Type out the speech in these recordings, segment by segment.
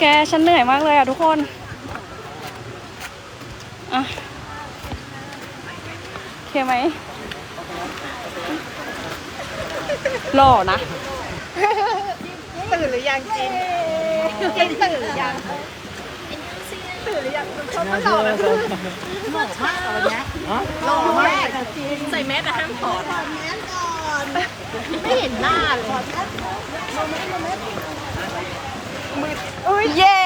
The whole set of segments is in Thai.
แกฉันเหนื่อยมากเลยอะทุกคนอะโอเคไหมหล่อนะ ตื่นหรือยังจินจินตื่นหรือยัง ตื่นหรือยังเขาก็หล่อนะหล่อมากวันนี้หล่อมากใส่แมสแต่ห้ามถอดแมสก่อนไม่เห็นหน้าเลยเย้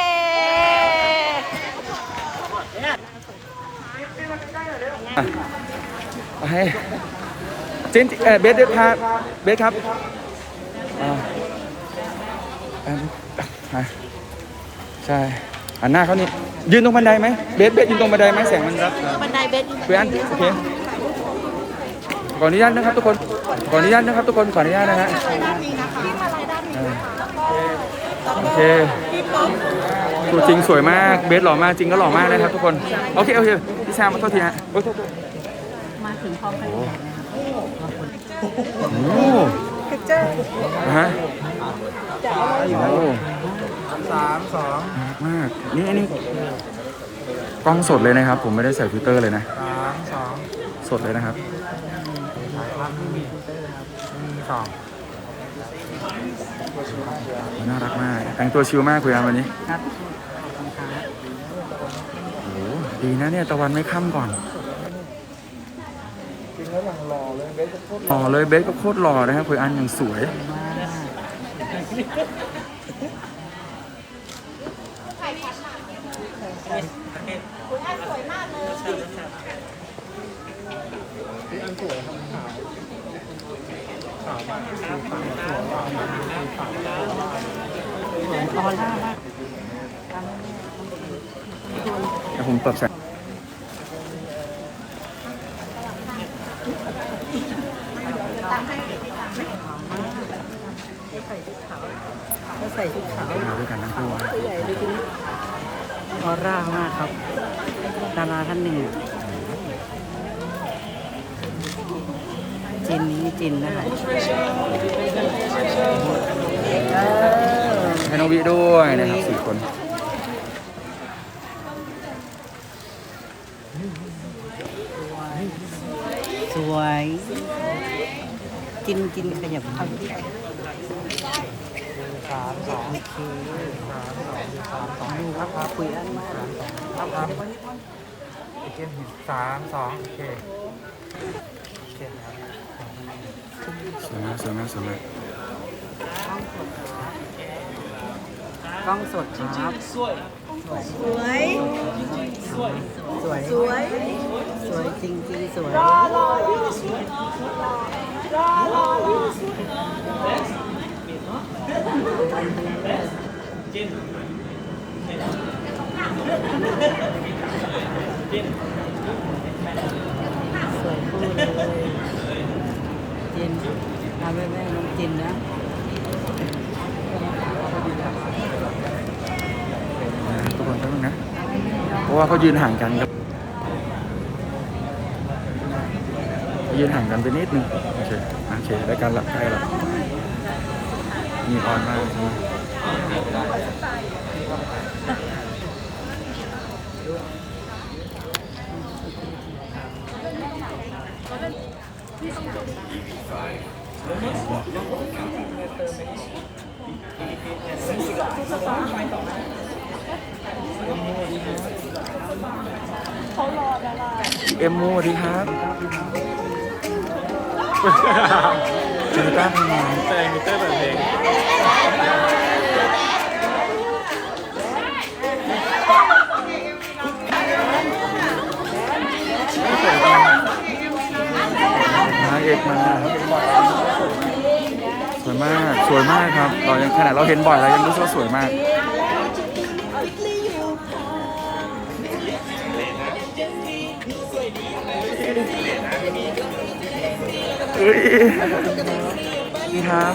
ให้เจนเอ่อเบสเดพาเบสครับอ่าอ่าอะใช่ หันหน้าเขานี่ ยืนตรงบันไดไหมเบสเบสยืนตรงบันไดไหมแสงมันรับบันไดเบสเพื่อนโอเคขออนุญาตนะครับทุกคน ขออนุญาตนะครับทุกคน ขออนุญาตนะฮะอ่าโอเคตัวจริงสวยมาก เบสหล่อมากจริงก็หล่อมากนะครับทุกคน โอเคโอเคพี่แซมขอโทษทีฮะโอ้ยโทษโทษมาถึงพร้อมกันโอ้ ฮะโอ้สามสองมาก นี่อันนี้กล้องสดเลยนะครับ ผมไม่ได้ใส่ฟิลเตอร์เลยนะสามสองสดเลยนะครับถ่ายภาพไม่มีไม่มีสองน่ารักมาก แต่งตัวชิลมากคุยกันวันนี้ครับโอ้โหดีนะเนี่ย ตะวันไม่ค่ำก่อนจริงแล้วหลัง หล่อเลยเบสก็โคตรหล่อนะครับคุยอันอย่างสวยออร่ผมปรับแสง ส่ชุดขาวมาด้วยกันทั้งคู่ใหญ่เลยทีนี้ออร่ามากครับดาราท่านหนึ่งจินนี่จินนะคะเออให้น้องวิด้วยนะครับสี่คนสวยจินจินขยับเข้า สามสองโอเคสามสองสามสองดูครับครับคุยอันมากครับครับโอเคสามสองโอเคโอเคครับสวยมากสวยมากสวยมากกล้องสดครับสวยสวยสวยสวยสวยจริงจริงสวยสวย สวยคู่เลยจินทำแม่แม่น้องจินนะทุกคนต้องนะ เพราะว่าเขายืนห่างกันครับยืนห่างกันไปนิดนึงโอเคโอเคได้การหลับใกล้แล้ว มีออนมากใช่ไหมเอ็มโมดีครับเจนิต้าเป็นไงแต่มิเตอร์เปิด เอกมาสวยมาก สวยมากครับ เรายังขนาดเราเห็นบ่อยเรายังรู้สึกว่าสวยมากเอ้ยนี่ครับ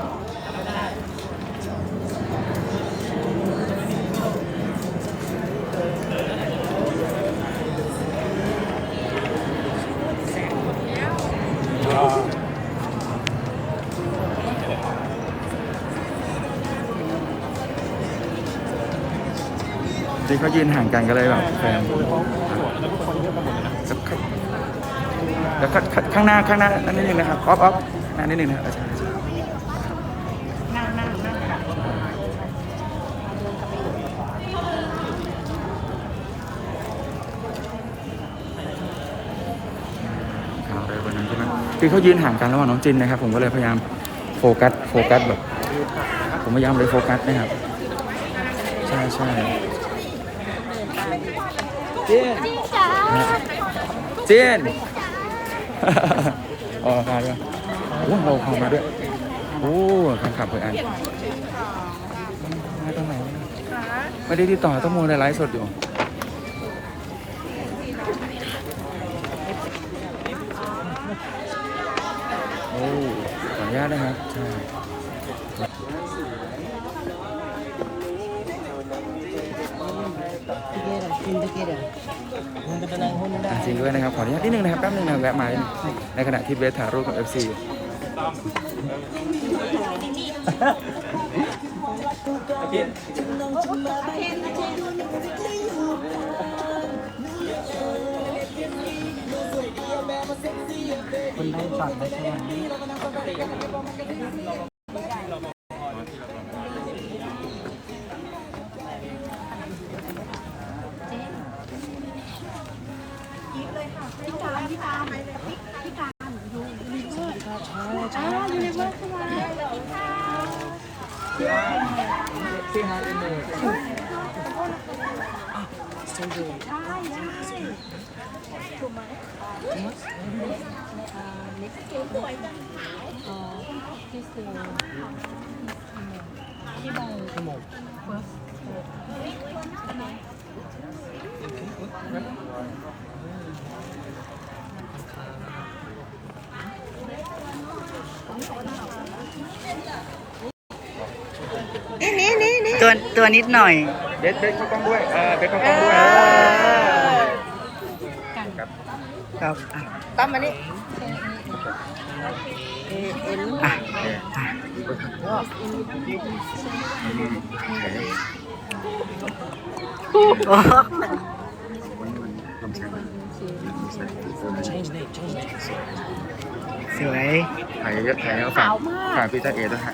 ที่เขายืนห่างกันก็เลยแบบแฟนสักพักแล้วก็ข้างหน้าข้างหน้านั่นนิดนึงนะครับออฟออฟหน้านิดนึงนะครับอาจารย์ข่าวอะไรวันนั้นใช่ไหมคือเขายืนห่างกันระหว่างน้องจินนะครับ ผมก็เลยพยายามโฟกัสโฟกัสแบบ ผมพยายามเลยโฟกัสนะครับ ใช่ใช่เจนเจนอ๋อมาด้วยโอ้เราเข้ามาด้วยโอ้แฟนคลับเพื่อนมาตรงไหนวะไม่ได้ติดต่อต้องมูลในไลฟ์สดอยู่โอ้ขออนุญาตนะครับใช่ จริงด้วยนะครับขออนุญาตนิดนึงนะครับแป๊บนึงนะแวะมาในขณะที่เบสถ่ายรูปกับ FC อยู่ตัว ตัวนิดหน่อย เบสเบสเข้ากล้องด้วย เออเบสเข้ากล้องด้วย ครับอะตั้มมานี่อะโอ้สวย ถ่ายเยอะๆถ่ายแล้วฝากฝากพี่ตาเอด้วยฮะ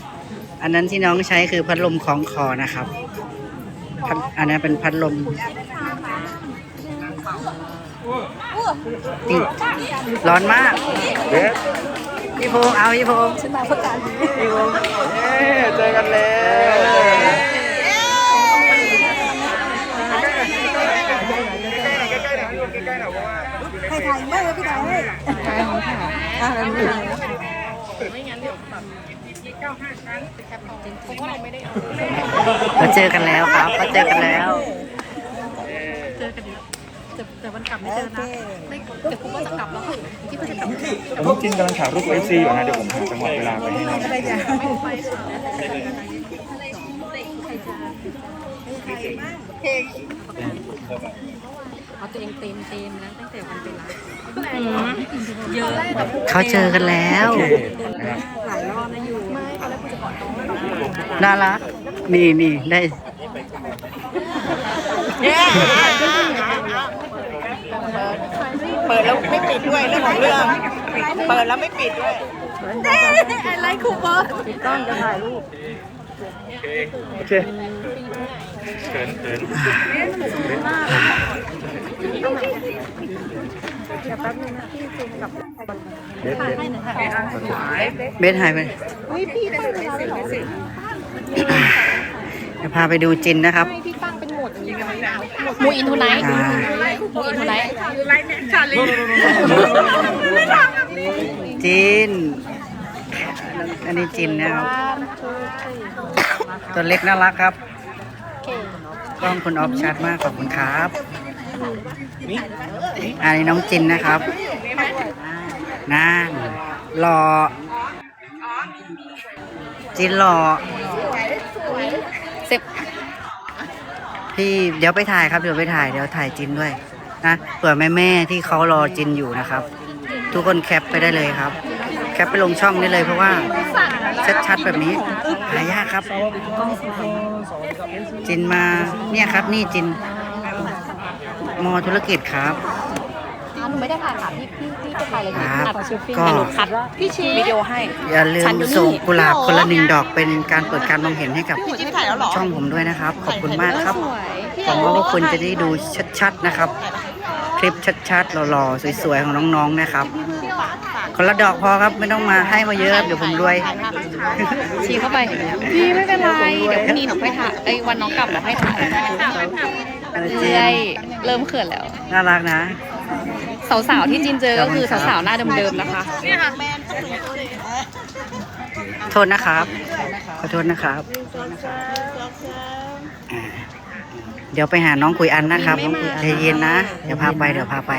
นนั้นที่น้องใช้คือพัดลมคล้องคอนะครับพัดอันนั้นเป็นพัดลมติดร้อนมากเบสพี่พงษ์เอาพี่พงษ์พี่พงษ์เย้เจอกันแล้วเจอกันแล้วใกล้ๆหน่อย ใกล้ๆหน่อยเพราะว่าอยู่ในเพจเราเจอกันแล้วครับเราเจอกันแล้วผมจริงกำลังถ่ายรูป FC อยู่นะเดี๋ยวผมหาจังหวะเวลาไปให้น้องเอาตัวเองเต็มเต็มนะตั้งแต่วันเป็นรักเขาเจอกันแล้วโอเคนะครับน่ารักนี่นี่ได้เปิดแล้วไม่ปิดด้วยเรื่องของเรื่อง เปิดแล้วไม่ปิดด้วยอะไรครูบอสโอเคเขินเขิน เบสเบสเบสหายไปจะพาไปดูจินนะครับมูอินทูไนท์อ่ามูอินทูไนท์จิน อันนี้จินนะครับ ตัวเล็กน่ารักครับ กล้องคุณออฟชัดมากขอบคุณครับ อันนี้น้องจินนะครับนั่นหล่อจินหล่อเซ็บพี่เดี๋ยวไปถ่ายครับเดี๋ยวไปถ่ายเดี๋ยวถ่ายจินด้วยนะเผื่อแม่แม่ๆที่เขารอจินอยู่นะครับ ทุกคนแคปไปได้เลยครับ แคปไปลงช่องได้เลยเพราะว่าชัดๆแบบนี้หายากครับ จินมาเนี่ยครับนี่จิน มอธุรกิจครับหนูไม่ได้ถ่ายค่ะพี่พี่พี่ไปถ่ายเลยครับอัดชิฟฟิ้งก็แต่หนูคัดพี่ชีวิดีโอให้ อย่าลืฉัมนอยู่นี่ส่งกุหลาบคนละหนึ่งดอกเป็นการเปิดการมองเห็นให้กับพี่จิ๊บถ่ายแล้วเหรอช่องผมด้วยนะครับ ขอบคุณมากครับ สวยหวังว่าพวกคุณจะได้ดูชัดๆนะครับ คลิปชัดๆหล่อๆสวยๆของน้องๆนะครับ คนละดอกพอครับไม่ต้องมาให้มาเยอะเดี๋ยวผมรวย ชี้เข้าไป พี่ไม่เป็นไร เดี๋ยวพรุ่งนี้หนูไปถ่ายไอ้ยวันน้องกลับเดี๋ยวให้ถ่ายอะไรจี เรื่อยเริ่มเขินแล้ว น่ารักนะ สาวๆที่จินเจอก็คือสาวๆหน้าเดิมๆนะคะโทษนะครับ ขอโทษนะครับอ่าเดี๋ยวไปหาน้องคุยอันนะครับใจเย็นนะ เดี๋ยวพาไป เดี๋ยวพาไป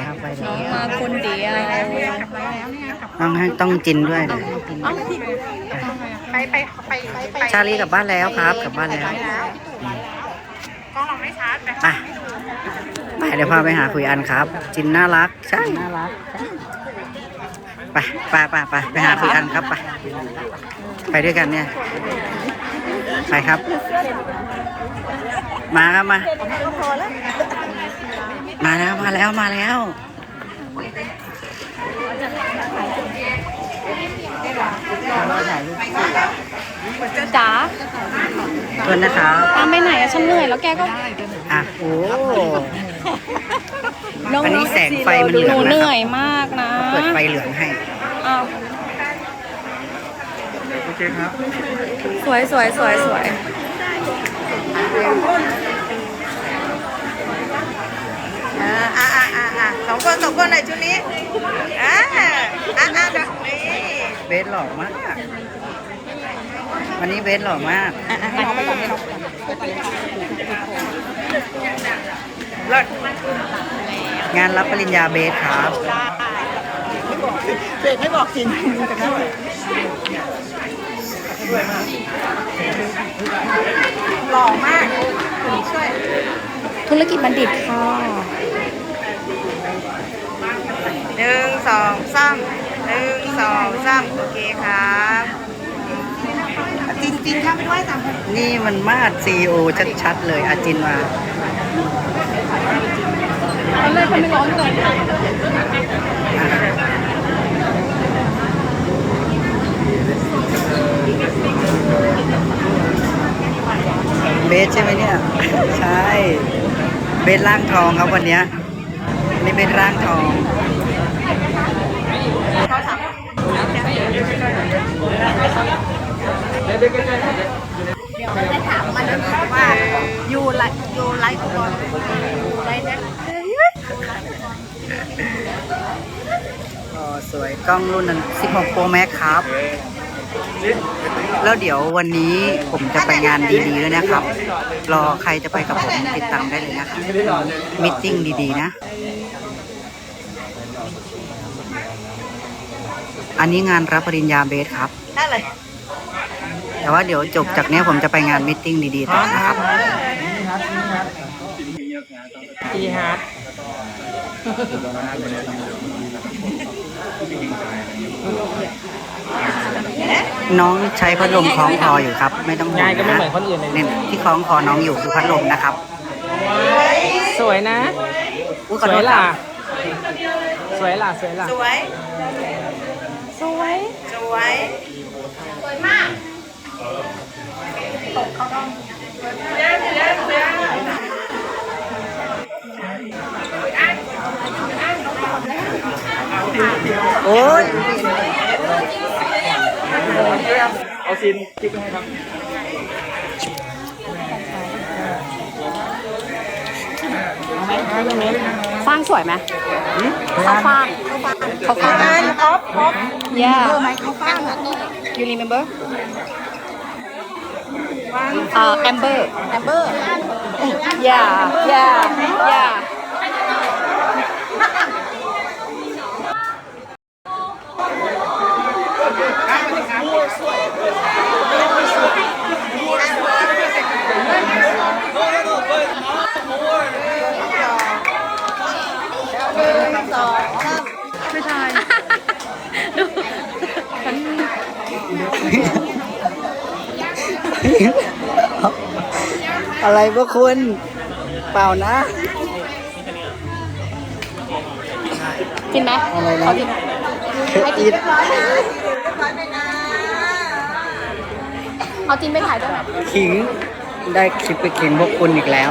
น้องมาคนเดียวต้องให้ต้องจินด้วยเลยไปไปไปไปไปชาลีกลับบ้านแล้วครับ กลับบ้านแล้ว กล้องเราไม่ชัดไปไปไปเดี๋ยวพาไปหาคุยอันครับ จินน่ารัก ใช่ น่ารักไปไปไปไปไปหาคุยอันครับไปไปด้วยกันเนี่ย ไปครับ มาครับมา มาแล้วมาแล้วมาแล้ว จ๋าโทษนะครับตามไปไหนอะฉันเหนื่อยแล้วแกก็อะโอ้น้องอันนี้แสงไฟมันเหลืหองนูนะเหคนื่รัอบยมากนะเปิดไฟเหลืองให้อ้าวโอเคครับสวยสวยสวยสวยอ่าอ่าอ่าอ่าอ่าสองคนสองคนไหนชุดนี้อ่าอ่าอ่าดอกนี้ เบสหล่อมาก วันนี้เบสหล่อมากเลิศงานรับปริญญาเบสครับเบรกไม่บอกจริงแต่ก็หล่อมากช่วยธุรกิจบัณฑิตค่ะหนึ่งสองสาม หนึ่งสองสามโอเคครับจริงจริงๆถ้าไม่ไหวตามนี่มันมาดซีโอชัดๆเลยอาจินมาตอนแรกมันไม่ร้อนเกินเบสใช่ไหมเนี่ย ใช่ เบสร่างทองครับวันเนี้ยอันนี่เป็นร่างทอง ว่าอยู่ไลอยู่ไลฟ์ก่อนไลฟ์นี่ยอ๋อสวยกล้องรุ่นนั้น16 Pro Max ครับ แล้วเดี๋ยววันนี้ผมจะไปงานดีๆด้วยนะครับ รอใครจะไปกับผมติดตามได้เลยนะครับมิทติ้งดีๆนะ อันนี้งานรับปริญญาเบสครับนั่นเลย แต่ว่าเดี๋ยวจบจากเนี้ยผมจะไปงานมิทติ้งดีๆต่อนะครับทีฮาร์ดน้องใช้พัดลมคล้องคออยู่ครับ ไม่ต้องห่วงยายก็ไม่นะเหมือนคนอื่นเลยเนี่ยที่คล้องคอน้องอยู่คือพัดลมนะครับ สวยนะอุ๊ยขสอโทวยษคล่ะรับสวยล่ะ สวยล่ะ สวย สวย สวยเโอ้ยเอาซีนคลิปให้ครับฟางสวยไหมเขาฟางเขา ฟางออฟออฟ yeah เออไหมเขาฟ้างอะ you remember อ่า amber แอมเบอร์ yeah yeah yeah ไม่ใช่ดูฉัน อะไรพวกคุณ เปล่านะ กินไหมอะไรนะขอกินอีทเอาจินไปถ่ายด้วยไหมขิงได้คลิปไปขิงพวกคุณอีกแล้ว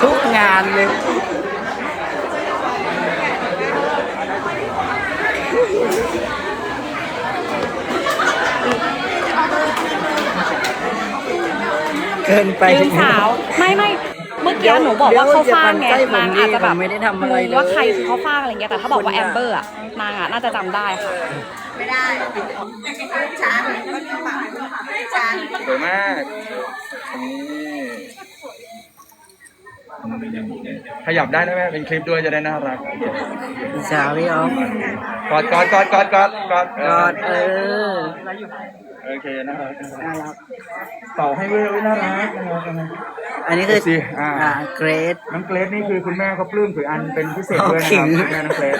ทุกงานเลย กินไปลืมสาวไม่ไม่เมื่อกี้หนูบอกว่าเขาฟางไงเดี๋ยวอย่าหมั่นางนไส้ผมดิอาจจะแบบผมไม่ได้ทำอะไรเลยว่าใครคือเขาฟางอะไรเงี้ยแต่ถ้าบอกว่าแอมเบอร์อะนางอะน่าจะจำได้ค่ะไม่ได้ช้างช้างสวยมากนี่ขยับได้นะแม่เป็นคลิปด้วยจะได้น่ารักสาวพี่ออฟกอดกอดกอดกอดกอดกอดกอดเออ โอเคน่ารักน่ารักเป่าให้เว้ยเว้ยน่ารักน่ารักน่ารักอันนี้คือดูสิอ่า อ่าเกรด น้องเกรซนี่คือคุณแม่เขาปลื้มถืออันเป็นพิเศษด้วยนะขิคงรับแม่น้องเกรซ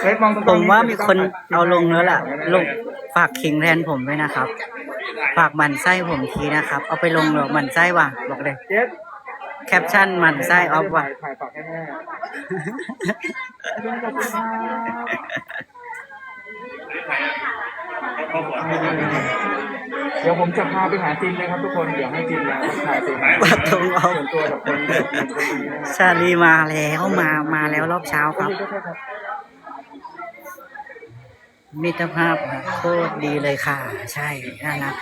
เกรซมองตรงๆผมว่ามีคนต้งเอาลงแล้วล่ะไม่ได้ลงฝากขิงแทนผมด้วยนะครับ ฝากหมันไส้ผมทีนะครับ เอาไปลงหรอกหมันไส้ว่ะบอกเลยเกรซแคปชั่นหมันไส้ออฟว่ะ ถ่ายฝากให้แม่ เดี๋ยวผมจะพาไปหาจินนะครับทุกคน เดี๋ยวให้จินนะถ่ายสิว่าตรงเอาส่วนตัวกับคนแบบหนึ่งคนนี้นะชาลีมาแล้วมามาแล้วรอบเช้าครับ มิตรภาพโคตรดีเลยค่ะ ใช่น่ารัก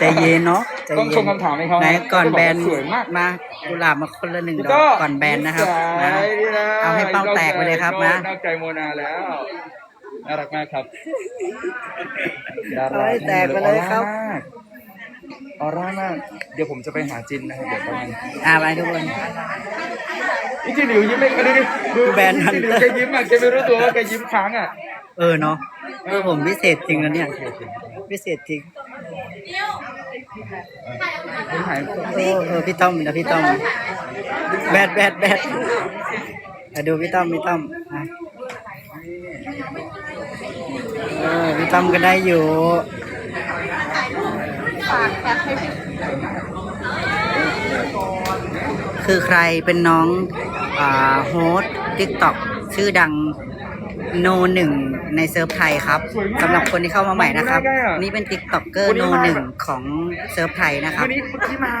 ใจเย็นเนาะใจต้องเย็ชนมคำถามให้เขาไหนก่อนแบนสวยมากมากุหลาบมาคนละหนึ่งดอก็กก่อนแบนนะครับนะ เอาให้เป้าแตกไปเลยครับนะ นอกใจโมนาแล้ว น่ารักมากครับเอาให้แตกไปเลยครับออร่ามาก เดี๋ยวผมจะไปหาจินนะครับเดี๋ยวประมาณอ่าไปทุกคน นี่จินหลิวยิ้มไม่ดูดิดูแบรนด์จินหลิวแกยิ้มอะแกไม่รู้ตัวว่าแกยิ้มค้างอะ เออเนาะเออผมพิเศษจริงนะเนี่ยพิเศษจริงผมหายเออเออพี่ต้อมนะพี่ต้อมแบดแบดแบดมาดูพี่ต้อมพี่ต้อมอะเออพี่ต้อมก็ได้อยู่คือใครเป็นน้องอ่าโฮสติ๊กต็อกชื่อดังโนหนึ่ง ในเซิร์ฟไทยครับสำหรับคนที่เข้ามาใหม่นะครับ นี่เป็นติ๊กต็อกเกอร์โนหนึ่งของเซิร์ฟไทยนะครับวันนี้เมื่อกี้มา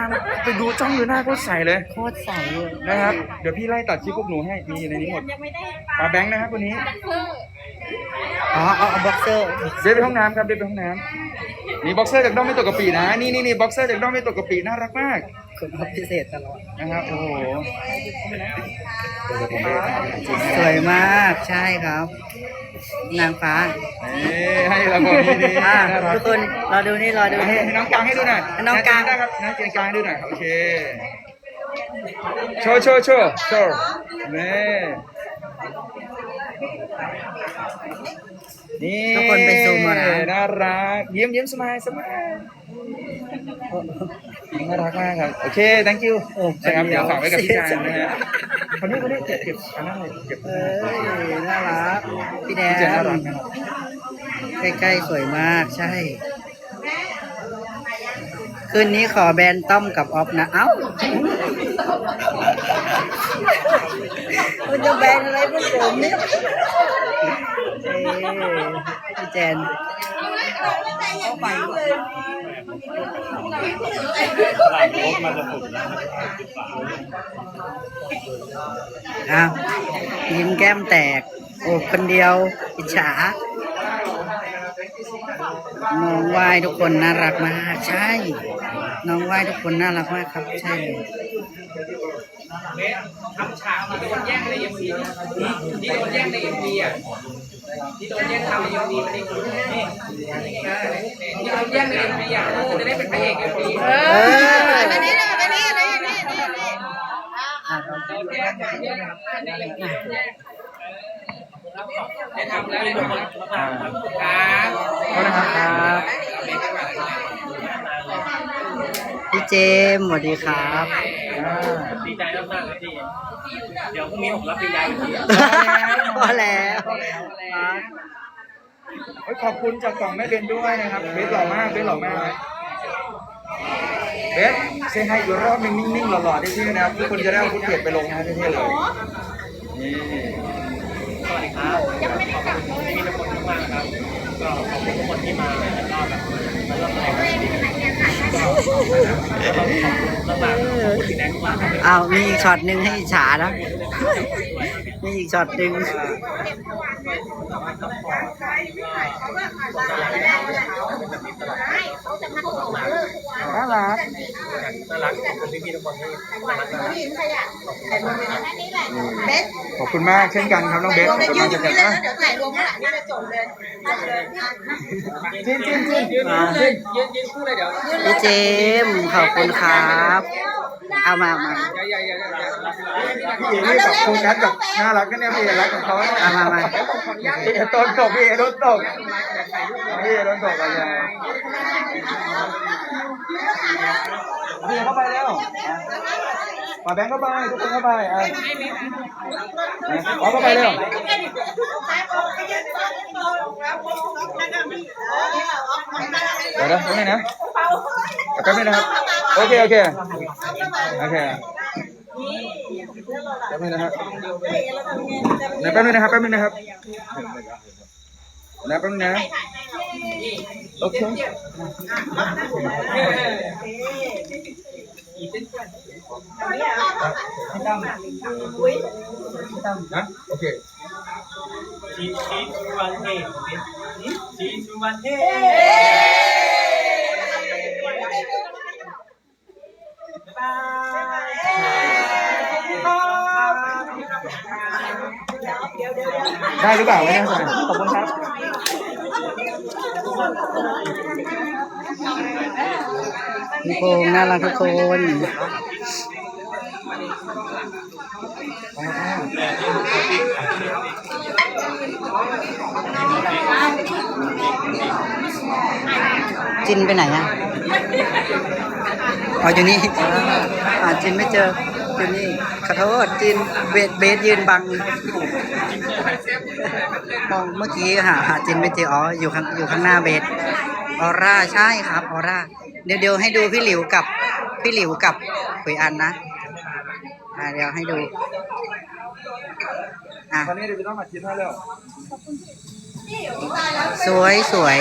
ไปดูจ้องดูหน้าโคตรใสเลยโคตรใสเลยนะครับ เดี๋ยวพี่ไล่ตัดชิปพวกหนูให้มีอยู่ในนี้หมดปาแบงค์นะครับวันนี้อ๋อเอาเอาบ็อกเซอร์เดินไปห้องน้ำครับเดินไปห้องน้ำนี่บ็อกเซอร์จากด้อมไม่ตกกะปินะนี่นี่นี่บ็อกเซอร์จากด้อมไม่ตกกะปิน่ารักมาก คุณพ่อพิเศษตลอดนะครับโอ้โหเดี๋ยวผมไปหาจินให้สวยมากใช่ครับ นางฟ้านี่ให้รางวัลนี่นี่อ่าน่ารักทุกคนรอดูนี่รอดูให้นี่ให้น้องกลางให้ดูหน่อยน้องกลางได้ครับน้องเจนกลางให้ดูหน่อยครับโอเคโชว์โชว์โชว์โชว์นี่นี่ทุกคนไปซูมมานะน่ารักยิ้มยิ้มสมายสมาย น่ารักมากครับ โอเค thank you โอ้นะครับเดี๋ยวฝากไว้กับพี่จานเสียใจนะฮะคนนี้คนนี้เก็บเก็บอันนั้นเลยเก็บเอ้ยน่ารัก พี่แดพี่แจนน่ารักนนะครับใกล้ๆสวยมากใช่ คืนนี้ขอแบนต้อมกับออฟนะ เอ้าคุณจะแบนอะไรพวกผมเนี่ย เอ้ยพี่แจนอ้าวยิ้มแก้มแตก โอบคนเดียวอิจฉา น้องวายทุกคนน่ารักมากใช่ น้องวายทุกคนน่ารักมากครับใช่เลยทำฉากที่โดนแย่งในเอ็มวีที่โดนแย่งในเอ็มวีอะที่โดนแย่งทำในเอ็มวีมันนี่นี่ที่โดนแย่งในเอ็มวีอะจะได้เป็นพระเอกเอ็มวีเออไปนี่เลยไปนี่เลยนี่นี่นี่ ได้ทำแล้วทุกคนครับขอโทษนะครับครับพี่เจมส์สวัสดีครับดีใจมากๆครับพี่เดี๋ยวพรุ่งนี้ผมรับปริญญาอีกทีพอแล้วเฮ้ยขอบคุณจากกล่องแม่เบนด้วยนะครับเบสหล่อมากเบสหล่อมากเบสเซนให้อีกรอบหนึงนิ่งๆหล่อๆเท่ๆนะครับทุกคนจะได้เอาฟุตเทจไปลงนะเท่ๆเลยนี่ สวัสดีครับ ยังไม่ได้กลับเลยมีทุกคนมากๆครับ ก็ขอบคุณทุกคนที่มาแล้วก็แบบมาร่วมแสดงความยินดีก็ขอบคุณมากๆขอบคุณพี่แน็กมากครับเอาวมีอีกช็อตหนึ่งให้อิจฉานะมีอีกช็อตหนึ่ง น่ารักน่ารักขอบคุณพี่ๆทุกคนที่น่ารักน่ารักเบสขอบคุณมากเช่นกันครับน้องเบสขอบคุณยืมานกอยู่เช่นนี่กันเลยนะนะเดี๋ยวถ่ายรวมข้างหลังนี่จะจบเลยจิ้นจิ้นจิ้นยืนยืนยืนยืนคู่เลยเดี๋ยวพี่เจมส์ขอบคุณครับ เอามามาอย่าอย่าอย่าอย่าพี่เอ๋นี่กับโฟกัสกับน่ารักกันเนี่ยพี่เอ๋รักของเขาเนี่ยเอามามาพี่เอ๋โดนตกพี่เอ๋โดนตกพี่เอ๋โดนตกอะไรพี่เอ๋ เข้าไปแล้วปาแบงค์เข้าไปทุกคนเข้าไปอะเอาเข้าไปเร็วเดี๋ยวนะแป๊บนึงนะแป๊บนึงนะครับ โอเค โอเค โอเคแป๊บนึงนะครับเดี๋ยวแป๊บนึงนะครับแป๊บนึงนะครับนะแป๊บนึงนะ โอเคนะโอเคชีชีชูวันเทชีชูวันเทได้หรือเปล่าไม่แน่ใจขอบคุณครับ พี่พงน่ารักทุกคนจินไปไหนอะ อ๋ออยู่นี่อ่าจินไม่เจอ อยู่นี่ขอโทษจินเบสเบสยืนบังมองเมื่อกี้หาหาจินไม่เจออ๋ออยู่ข้างอยู่ข้างหน้าเบสออร่าใช่ครับออร่าเดี๋ยวเดี๋ยวให้ดูพี่หลิวกับพี่หลิวกับขุยอันนะอ่าเดี๋ยวให้ดูอะตอนนี้เดี๋ยวจะต้องมาคิดให้แล้วสวยสวย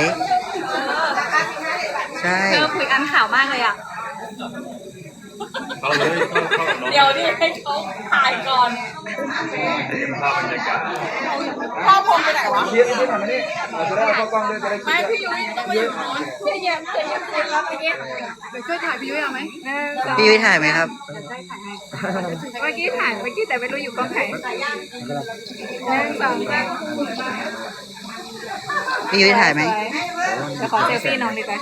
ใช่เธอคุยอันข่าวมากเลยอะ เขาเลยเข้าเข้าน้องเดี๋ยวดิให้เขาถ่ายก่อนภาพบรรยากาศพ่อพงไปไหนวะเทียบที่ทำนี่เราจะได้เอาเข้ากล้องด้วยจะได้คิดไม่พี่ยุ้ยต้องมาอยู่นู้นพี่เยี่ยมพี่เยี่ยมคุยแล้วเมื่อกี้ไปช่วยถ่ายพี่ยุ้ยเอาไหมพี่ยุ้ยถ่ายไหมครับเมื่อกี้ถ่ายเมื่อกี้แต่ไม่รู้อยู่กล้องไหนหนึ่งสองสามพี่ยุ้ยถ่ายไหมเดี๋ยวขอเซลฟี่น้องดีกว่า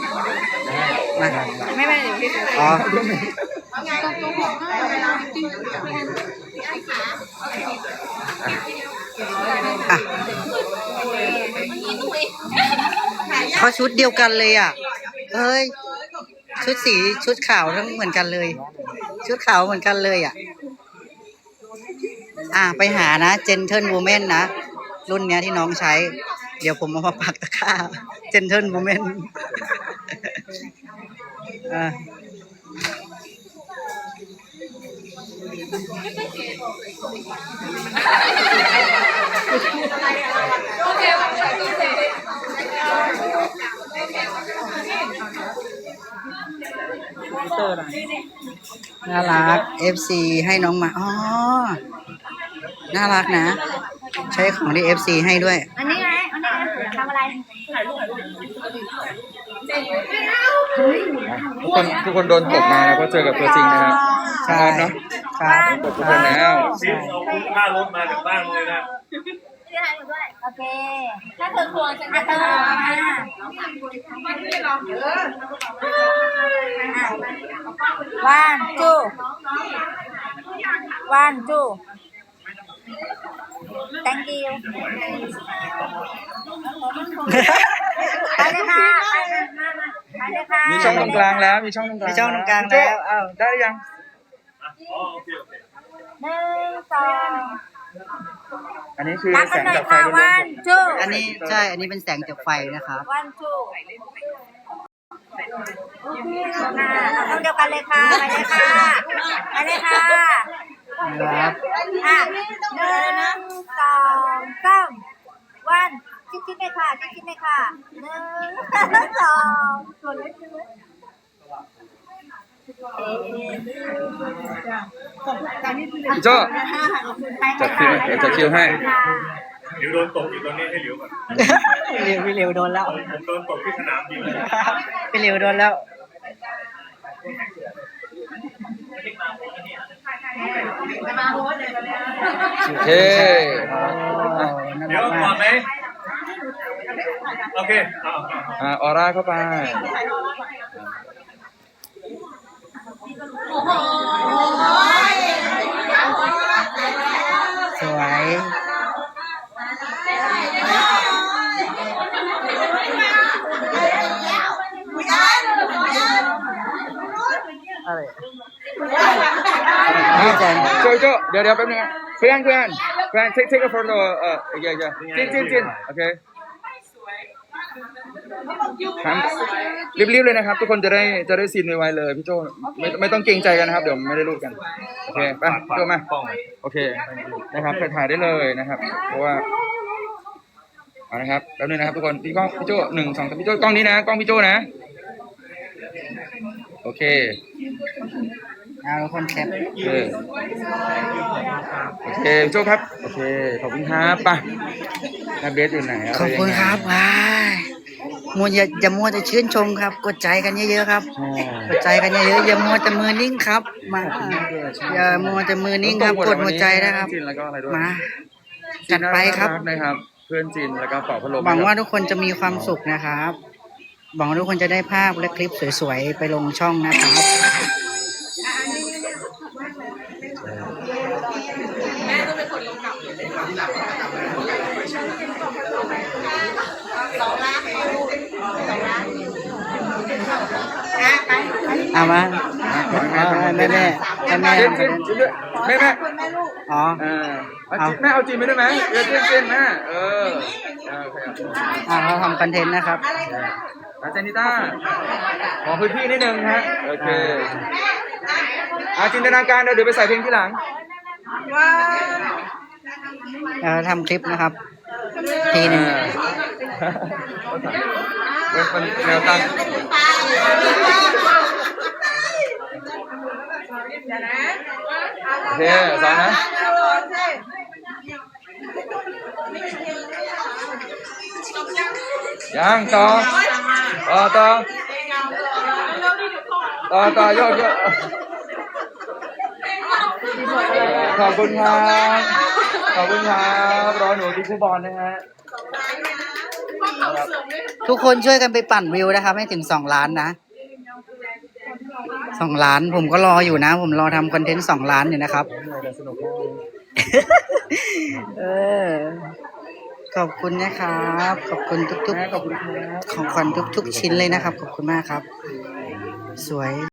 มาไม่ไม่เดี๋ยวพี่เซลฟี่ อ๋ออะเขาชุดเดียวกันเลยอะเอ้ย ชุดสีชุดขาวทั้งเหมือนกันเลย ชุดขาวเหมือนกันเลยอะ อะไปหานะ Gentle Woman นนะ รุ่นเนี้ยที่น้องใช้ เดี๋ยวผมเอามาปักตะกร้า Gentle Woman อะ น่ารัก FC ให้น้องมา อ๋อ น่ารักนะ ใช้ของที่ FC ให้ด้วย อันนี้ไง อันนี้ไงทำอะไรทุกคนทุกคนโดนตกมาแล้วก็เจอกับตัวจริงนะครับใช่เนาะ ครับตกทุกคนแล้ว ซิมเอาคุ้มค่ารถมาจากบ้านเลยนะที่ถ่ายอยู่ด้วย โอเค ถ้าเธอควรฉันจะเธอมาวันจูวันจู thank you ไปเลยค่ะไปเลยมามาไปเลยค่ะมีช่องตรงกลางแล้ว มีช่องตรงกลางมีช่องตรงกลางแล้วอ้าวได้หรือยัง หนึ่งสองอันนี้คือรักแสกันงหน่อยจากไฟค่ะล้วนวันจูอันนี้ใช่ อันนี้เป็นแสงจากไฟนะครับ วันจูค่ะเอาเดียวกันเลยค่ะไปเลยค่ะไปเลยค่ะครับ อะหนึ่งสองสามวันจิ๊กจิ๊กเลยค่ะจิ๊กจิ๊กเลยค่ะหนึ่งสองส่วนเล็กใช่ไหม ๆ พี่โจ้จัดคิวเดี๋ยวจัดคิวให้เดี๋ยวโดนตกอยู่ตรงนี้ให้หลียวก่อนพี่เร็วพี่เร็วโดนแล้วผมโดนตกที่สนามบินเลยพี่เร็วโดนแล้วโอเคน่าเดี๋ยวก่อนไหมโอเคอ่าออร่าเข้าไป สวย อะไร อะโจ้โจ้เดี๋ยวเดี๋ยวแป๊บนึงอะเพื่อนเพื่อนเพื่อน take take a photo เออโอเคโอเคจินจินจินโอเคครับรีบๆเลยนะครับ ทุกคนจะได้จะได้ซีนไวๆเลยพี่โจไม่ไม่ต้องเกรงใจกันนะครับ เดี๋ยวไม่ได้รูปกันโอเคไปพี่โจมาโอเคนะครับถ่ายได้เลยนะครับ เพราะว่าเอานะครับแป๊บนึงนะครับทุกคนพี่กล้องพี่โจหนึ่งสองสามพี่โจกล้องนี้นะกล้องพี่โจนะ โอเค เอาคนแคปโอเคโอเคโจ้ครับ โอเค ขอบคุณครับไป่ะนักเบสอยู่ไหนขอบคุณครับว้ายมัวอย่าอย่ามัวแต่ชื่นชมครับ กดใจกันเยอะๆครับ ใช่กดใจกันเยอะๆอย่ามัวแต่มือนิ่งครับ มา อย่ามัวแต่มือนิ่งครับ กดหัวใจนะครับ จีนแล้วก็อะไรด้วยมา จัดไปครับ จีนน่านะครับ เพื่อนจีนแล้วก็เป่าพัดลมหวังว่าทุกคนจะมีความสุขนะครับ หวังว่าทุกคนจะได้ภาพและคลิปสวยๆ ไปลงช่องนะครับ เอามาเอาแม่แม่แม่แม่จีนจีนจีนด้วยแม่แม่อ๋อเออเอาจีนแม่เอาจีนไปด้วยไหมเออจีนจีนแม่เออเออโอเคอ่าเราทำคอนเทนต์นะครับอาจารย์นิต้าขอพื้นที่นิดนึงฮะโอเคอาจินตนาการเดี๋ยวเดี๋ยวไปใส่เพลงที่หลังเราทำคลิปนะครับ ทีหนึ่งเป็นคนแนวตั้ง โอเคสอนนะยังต่อต่อต่อต่อต่อโยกโยกขอบคุณครับ ขอบคุณครับรอหนูที่คู่บอลนะฮะ ทุกคนช่วยกันไปปั่นวิวนะครับ ให้ถึงสองล้านนะ สองล้านผมก็รออยู่นะ ผมรอทำคอนเทนต์สองล้านอยู่นะครับเออ ขอบคุณนะครับ ขอบคุณทุกขอบคุณครับๆของขวัญทุก ๆ ชิ้นเลยนะครับ ขอบคุณมากครับ สวย